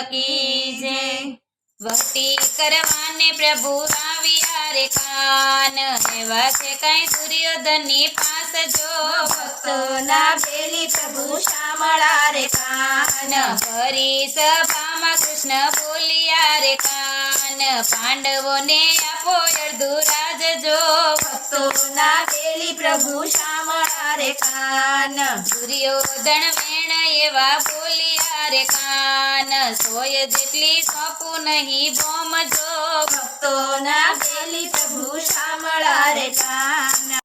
કી જે. ભક્તિ કરવાને પ્રભુ આવ્યા રે કાન. એવા છે કઈ દુર્યોધનની પાસ જો ભક્તોના બેલી પ્રભુ શામળા રે કાન. કાન સભામાં કૃષ્ણ બોલ્યા રે કાન. પાંડવોને આપો અડધું રાજ જો ભક્તોના બેલી પ્રભુ શામળા રે કાન. દુર્યોધન વેણ એવા બોલ્યા રે કાન સોય જેટલી સોંપું નહીં, બોમ જો ભક્તો ના પેલી પ્રભુ શામળા રે કાન.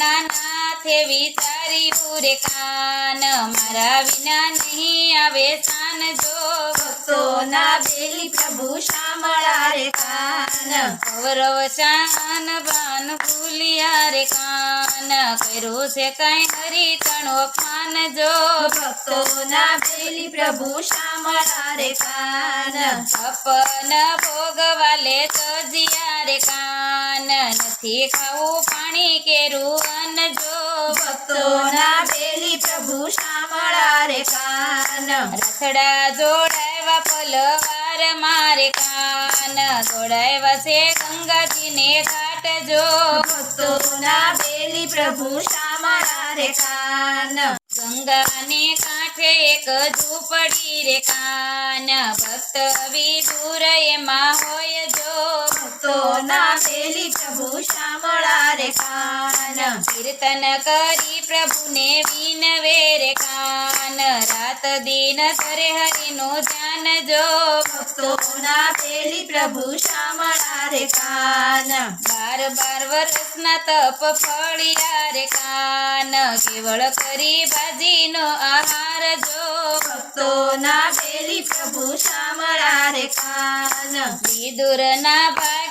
ના નાથે વિચાર્યું રે કાન, મારા વિના નહીં આવે સાન જો ભક્તોના પેલી પ્રભુ શામળા રે કાન. કૌરવ શાન બાન ભૂલિયા રે કાન. કર્યું છે કઈ તણો પાન જો ભક્તો ના બેલી પ્રભુ શામળા રે કાન. અપન ભોગવાલે તજિયા રે કાન. નથી ખાવું પાણી કેરું અન જો ભક્તોના બેલી પ્રભુ શામળા રે કાન. રથડા જોડાવ્યા પલવાર મારે કાન ગંગાજીને ઘાટ જો. ભક્તોના બેલી પ્રભુ શામળા રે કાન? ગંગાને કાંઠે એક ઝૂંપડી રે કાન. ભક્ત વિદુર એમાં હોય જો. ભક્તોના બેલી પ્રભુ શામળા રે કાન? કીર્તન. કરી પ્રભુને વિનવે રે કાન. રાત દિન કરે હરિનું ધ્યાન જો ભક્તોના પેલી પ્રભુ શામળા રે કાન. બાર બાર વર્ષના તપ ફળિયા રે કાન. કેવળ કરી ભાજીનો આહાર જો ભક્તોના પેલી પ્રભુ શામળા રે કાન. વિદુરના ઉઘાડ્યા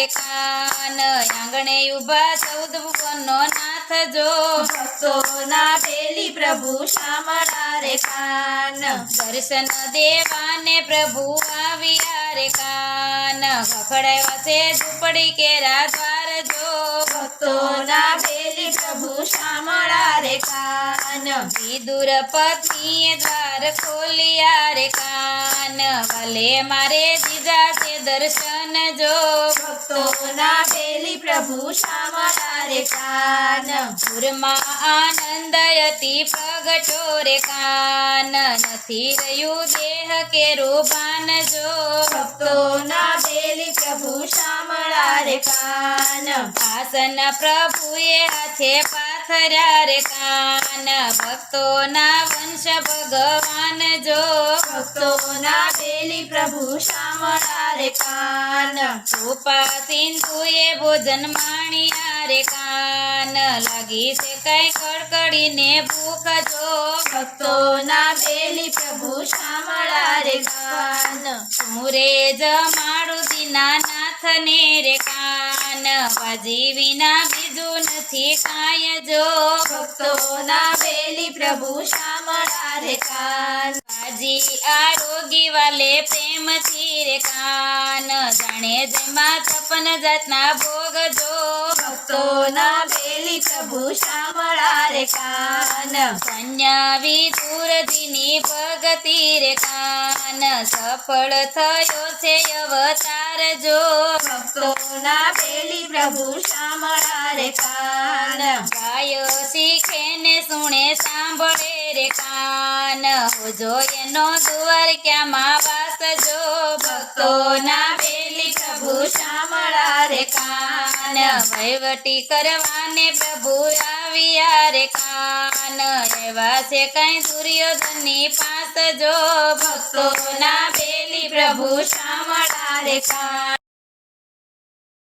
રે કાન આંગણે ઊભા ચૌદ ભુવનનો નાથ જો. ભક્તોના પેલી પ્રભુ શામળા રે કાન. દર્શન દેવાને પ્રભુ આવ્યા રે કાન. ખખડાવ્યા છે ઝૂંપડી કેરા દ્વાર જો. ભક્તોના પેલી પ્રભુ શામળા રે કાન. વિદુર પત્નીએ દ્વાર ખોલ્યા રે કાન. ભલે મારે દીધા છે દર્શન જો ભક્તોના પેલી પ્રભુ શામળા રે કાન. પુરમાં આનંદ અતિ પ્રગટો રે કાન. નથી રહ્યું દેહ કે રૂપાન જો ભક્તોના પેલી પ્રભુ શામળા રે કાન. આસન પ્રભુએ હાથે પાથર્યા રે કાન ભક્તોના વંશ ભગવાન જો ભક્તોના બેલી પ્રભુ શામળા રે કાન. રૂપા સિંધુએ ભોજન માણ્યા રે કાન. લાગી છે કઈ કડકડીને ભૂખ જો ભક્તોના બેલી પ્રભુ શામળા રે કાન. સુરે જમાડું દીનાનાથને રે કાન. વાજી વિના બીજું નથી કાંઈ જો ભક્તોના બેલી પ્રભુ શામળા રે કાન. બાજી આરોગી વાલે પ્રેમથી રે કાન. જાણે જેમાં છપન જાતના ભોગ જો ભક્તોના બેલી પ્રભુ શામળા રે કાન. કન્યા વિદુરજીની ભગતી રે કાન. સફળ થયો છે અવતાર જો ભક્તોના બેલી પ્રભુ શામળા રે કાન ગાયો શીખે ને સુણે સાંભળે રે કાન હોજો એનો દ્વારકામાં વાસ જો ભક્તોના બેલી પ્રભુ શામળા રે કાન વહીવટી કરવાને પ્રભુ આવ્યા રે કાન એવા છે કઈ દુર્યોધનની પાસ જો ભક્તોના બેલી પ્રભુ શામળા રે કાન